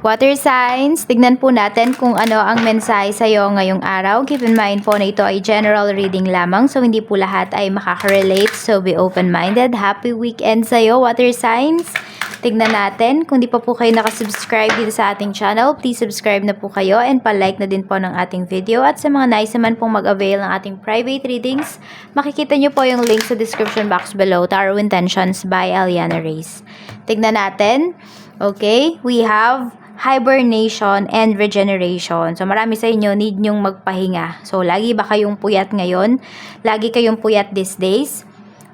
Water signs, tignan po natin kung ano ang mensahe sa'yo ngayong araw. Keep in mind po na ito ay general reading lamang, so hindi po lahat ay makaka-relate. So be open-minded. Happy weekend sa'yo, water signs. Tignan natin. Kung di pa po kayo nakasubscribe dito sa ating channel, please subscribe na po kayo and palike na din po ng ating video. At sa mga nice naman pong mag-avail ng ating private readings, makikita nyo po yung link sa description box below, Tarot Intentions by Eliana Reyes. Tignan natin. Okay, we have hibernation and regeneration. So, marami sa inyo need nyong magpahinga. So, lagi ba kayong puyat ngayon? Lagi kayong puyat these days?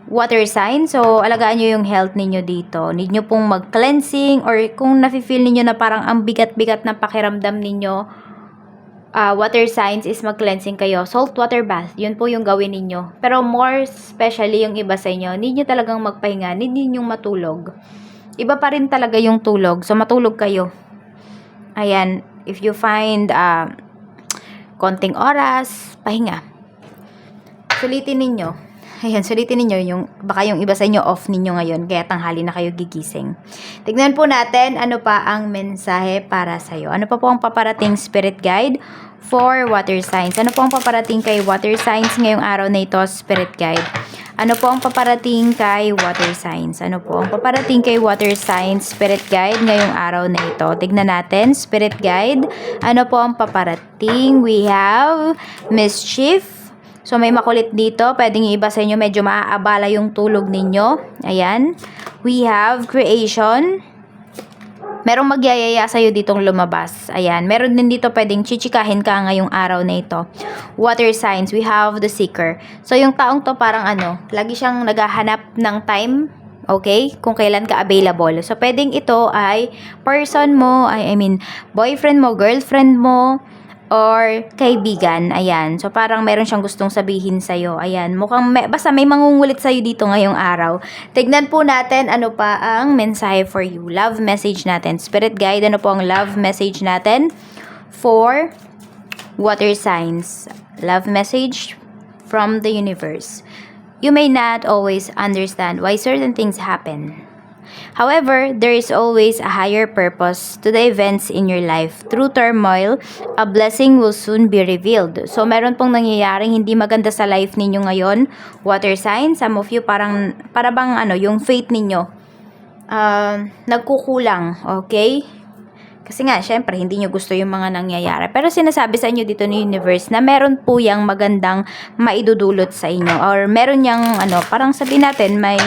Water sign, so alagaan nyo yung health ninyo dito. Need nyo pong mag-cleansing or kung nafe-feel ninyo na parang ang bigat-bigat ng pakiramdam ninyo, uh, water signs is mag-cleansing kayo. Salt water bath, yun po yung gawin ninyo. Pero more especially yung iba sa inyo, need nyo talagang magpahinga, need ninyong matulog. Iba pa rin talaga yung tulog, so matulog kayo. Ayan, if you find uh, konting oras, pahinga. Sulitin ninyo. Ayan, sulitin ninyo yung, baka yung iba sa inyo off ninyo ngayon, kaya tanghali na kayo gigising. Tignan po natin ano pa ang mensahe para sa'yo. Ano pa po ang paparating spirit guide for water signs? Ano po ang paparating kay water signs ngayong araw na ito, spirit guide? Ano po ang paparating kay water signs? Ano po ang paparating kay water signs spirit guide ngayong araw na ito? Tignan natin, spirit guide. Ano po ang paparating? We have mischief. So may makulit dito, pwedeng iba sa inyo medyo maaabala yung tulog ninyo. Ayan. We have creation. Merong magyayaya sa'yo ditong lumabas. Ayan. Meron din dito pwedeng chichikahin ka ngayong araw na ito. Water signs, we have the seeker. So, yung taong to parang ano, lagi siyang naghahanap ng time Okay? Kung kailan ka available. So, pwedeng ito ay person mo, I, I mean, boyfriend mo, girlfriend mo, or kaibigan. Ayan. So, parang meron siyang gustong sabihin sa'yo. Ayan. Mukhang, may, basta may mangungulit sa'yo dito ngayong araw. Tignan po natin ano pa ang mensahe for you. Love message natin. Spirit guide, ano po ang love message natin for water signs. Love message from the universe. You may not always understand why certain things happen. However, there is always a higher purpose to the events in your life. Through turmoil, a blessing will soon be revealed. So, meron pong nangyayaring hindi maganda sa life ninyo ngayon. Water sign, some of you parang, para bang ano, yung faith ninyo, uh, nagkukulang, okay? Kasi nga, syempre, hindi nyo gusto yung mga nangyayari. Pero sinasabi sa inyo dito ni universe na meron po yung magandang maidudulot sa inyo. Or meron yung, ano, parang sabihin natin, may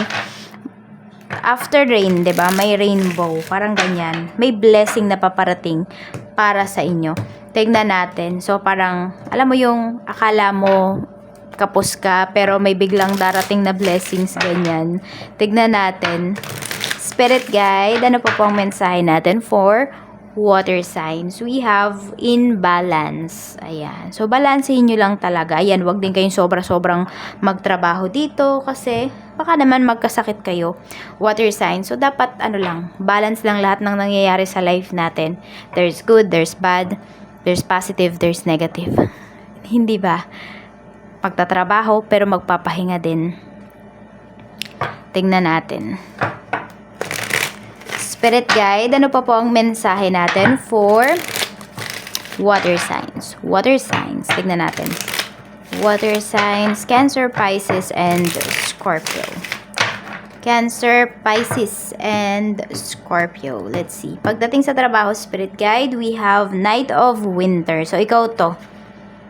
after rain, 'di ba? May rainbow, parang ganyan. May blessing na paparating para sa inyo. Tingnan natin. So parang alam mo yung akala mo kapos ka pero may biglang darating na blessings ganyan. Tignan natin. Spirit guide, ano po po ang mensahe natin for water signs, we have in balance. Ayan. So, balansehin nyo lang talaga. Ayan, wag din kayong sobra-sobrang magtrabaho dito kasi baka naman magkasakit kayo. Water signs. So, dapat ano lang, balance lang lahat ng nangyayari sa life natin. There's good, there's bad, there's positive, there's negative. Hindi ba? Magtatrabaho pero magpapahinga din. Tingnan natin. Spirit guide, ano pa po ang mensahe natin for water signs? Water signs, tignan natin. Water signs, Cancer, Pisces, and Scorpio. Cancer, Pisces, and Scorpio. Let's see. Pagdating sa trabaho, Spirit Guide, we have Night of Winter. So, ikaw to.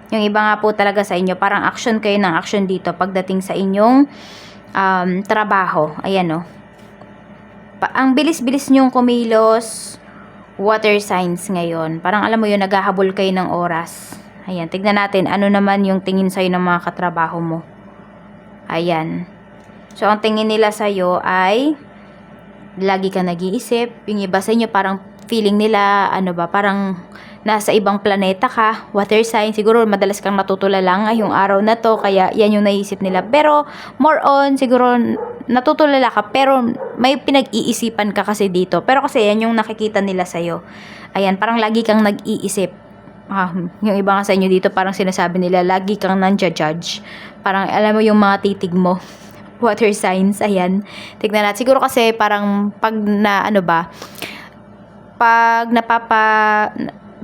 Yung iba nga po talaga sa inyo, parang action kayo ng action dito pagdating sa inyong um, trabaho. Ayan o. Oh pa- ang bilis-bilis nyong kumilos water signs ngayon. Parang alam mo yun, naghahabol kayo ng oras. Ayan, tignan natin ano naman yung tingin sa'yo ng mga katrabaho mo. Ayan. So, ang tingin nila sa'yo ay lagi ka nag-iisip. Yung iba sa inyo parang feeling nila, ano ba, parang nasa ibang planeta ka, water sign, siguro madalas kang natutulala nga yung araw na to, kaya yan yung naisip nila. Pero, more on, siguro natutulala ka, pero may pinag-iisipan ka kasi dito. Pero kasi yan yung nakikita nila sa'yo. Ayan, parang lagi kang nag-iisip. Ah, yung iba nga sa inyo dito, parang sinasabi nila, lagi kang nanja-judge. Parang, alam mo yung mga titig mo water signs, ayan. Tignan natin. Siguro kasi parang pag na ano ba, pag napapa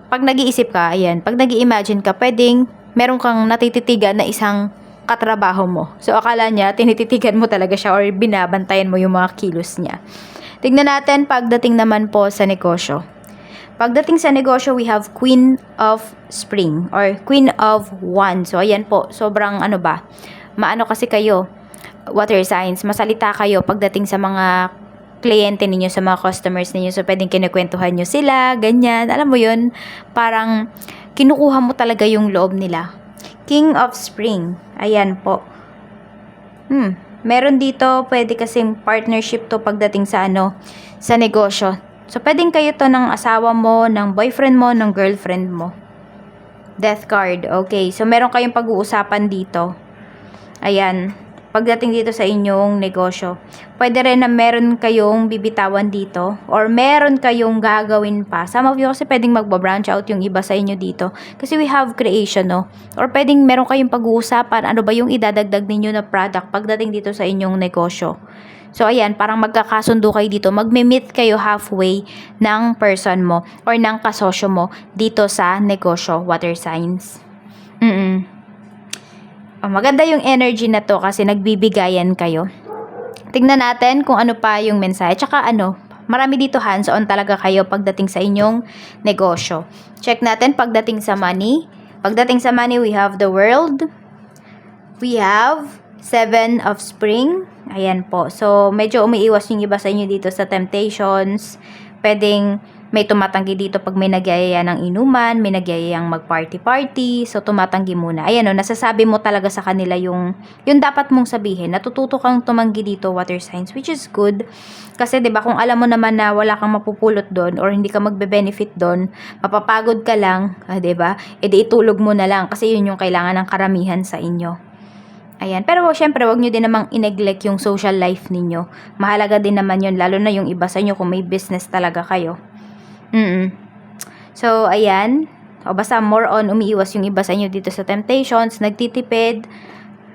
pag nag-iisip ka, ayan, pag nag imagine ka, pwedeng meron kang natititigan na isang katrabaho mo. So, akala niya, tinititigan mo talaga siya or binabantayan mo yung mga kilos niya. Tignan natin pagdating naman po sa negosyo. Pagdating sa negosyo, we have Queen of Spring or Queen of Wands. So, ayan po, sobrang ano ba, maano kasi kayo, water signs, masalita kayo pagdating sa mga kliyente ninyo, sa mga customers ninyo. So, pwedeng kinukwentuhan nyo sila, ganyan. Alam mo yun, parang kinukuha mo talaga yung loob nila. King of Spring. Ayan po. Hmm. Meron dito, pwede kasing partnership to pagdating sa ano, sa negosyo. So, pwedeng kayo to ng asawa mo, ng boyfriend mo, ng girlfriend mo. Death card. Okay. So, meron kayong pag-uusapan dito. Ayan. Pagdating dito sa inyong negosyo. Pwede rin na meron kayong bibitawan dito or meron kayong gagawin pa. Some of you kasi pwedeng magba-branch out yung iba sa inyo dito. Kasi we have creation, no? Or pwedeng meron kayong pag-uusapan ano ba yung idadagdag ninyo na product pagdating dito sa inyong negosyo. So, ayan, parang magkakasundo kayo dito. Magme-meet kayo halfway ng person mo or ng kasosyo mo dito sa negosyo, water signs. Mm Oh, maganda yung energy na to kasi nagbibigayan kayo. Tingnan natin kung ano pa yung mensahe. Tsaka ano, marami dito hands-on talaga kayo pagdating sa inyong negosyo. Check natin pagdating sa money. Pagdating sa money, we have the world. We have seven of spring. Ayan po. So, medyo umiiwas yung iba sa inyo dito sa temptations. Pwedeng may tumatanggi dito pag may nagyayaya ng inuman, may nagyayayang mag-party-party, so tumatanggi muna. Ayan o, nasasabi mo talaga sa kanila yung, yung dapat mong sabihin. Natututo kang tumanggi dito, water signs, which is good. Kasi 'di ba kung alam mo naman na wala kang mapupulot doon or hindi ka magbe-benefit doon, mapapagod ka lang, ah, 'di ba? E di itulog mo na lang kasi yun yung kailangan ng karamihan sa inyo. Ayan. Pero syempre, wag nyo din namang ineglect yung social life ninyo. Mahalaga din naman yun, lalo na yung iba sa inyo kung may business talaga kayo. Mm So, ayan. O basta more on umiiwas yung iba sa inyo dito sa temptations, nagtitipid.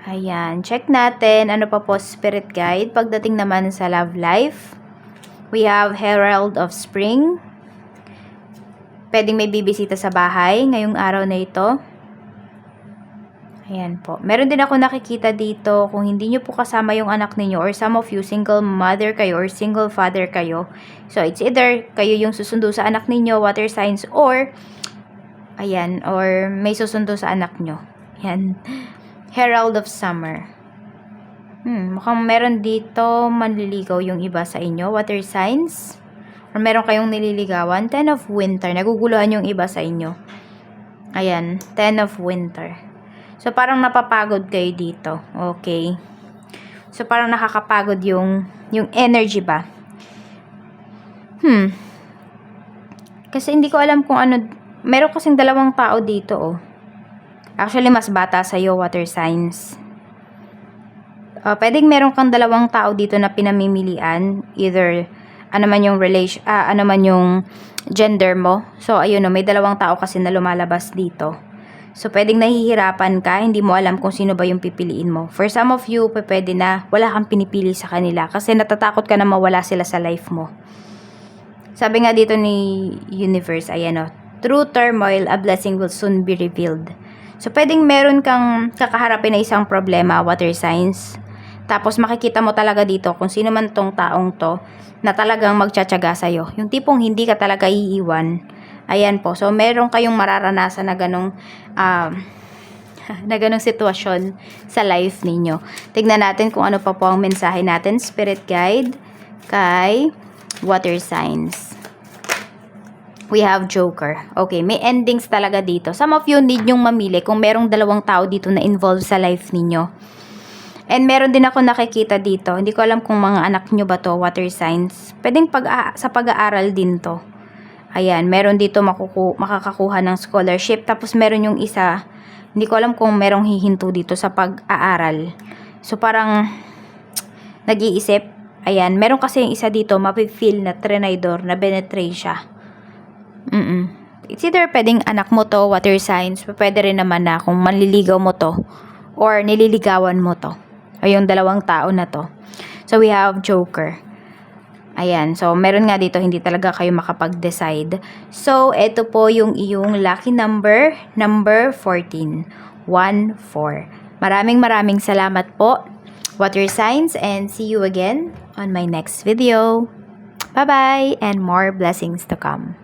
Ayan. Check natin. Ano pa po spirit guide. Pagdating naman sa love life, we have Herald of Spring. Pwedeng may bibisita sa bahay ngayong araw na ito. Ayan po. Meron din ako nakikita dito kung hindi nyo po kasama yung anak ninyo or some of you single mother kayo or single father kayo. So, it's either kayo yung susundo sa anak ninyo, water signs, or ayan, or may susundo sa anak nyo. Ayan. Herald of Summer. Hmm, mukhang meron dito manliligaw yung iba sa inyo, water signs. Or meron kayong nililigawan. Ten of Winter. Naguguluhan yung iba sa inyo. Ayan, Ten of Winter. So, parang napapagod kayo dito. Okay. So, parang nakakapagod yung, yung energy ba? Hmm. Kasi hindi ko alam kung ano, meron kasing dalawang tao dito, oh. Actually, mas bata sa'yo, water signs. Uh, pwedeng meron kang dalawang tao dito na pinamimilian. Either, ano man yung relation, ah, ano man yung gender mo. So, ayun, oh, may dalawang tao kasi na lumalabas dito. So, pwedeng nahihirapan ka, hindi mo alam kung sino ba yung pipiliin mo. For some of you, pwede na wala kang pinipili sa kanila kasi natatakot ka na mawala sila sa life mo. Sabi nga dito ni Universe, ayan o, through turmoil, a blessing will soon be revealed. So, pwedeng meron kang kakaharapin na isang problema, water signs. Tapos, makikita mo talaga dito kung sino man tong taong to na talagang magtsatsaga sa'yo. Yung tipong hindi ka talaga iiwan Ayan po. So, meron kayong mararanasan na ganong, um, na ganong sitwasyon sa life ninyo. Tignan natin kung ano pa po ang mensahe natin. Spirit guide kay water signs. We have Joker. Okay, may endings talaga dito. Some of you need yung mamili kung merong dalawang tao dito na involved sa life ninyo. And meron din ako nakikita dito. Hindi ko alam kung mga anak nyo ba to, water signs. Pwedeng pag sa pag-aaral din to. Ayan, meron dito makuku makakakuha ng scholarship. Tapos meron yung isa, hindi ko alam kung merong hihinto dito sa pag-aaral. So parang nag-iisip. Ayan, meron kasi yung isa dito, mapifeel na trinidor, na benetray siya. -mm. It's either pwedeng anak mo to, water signs, pwede rin naman na kung manliligaw mo to, or nililigawan mo to. O yung dalawang tao na to. So we have Joker. Ayan, so meron nga dito hindi talaga kayo makapag-decide. So, ito po yung iyong lucky number, number 14. 1, 4. Maraming maraming salamat po, water signs, and see you again on my next video. Bye-bye, and more blessings to come.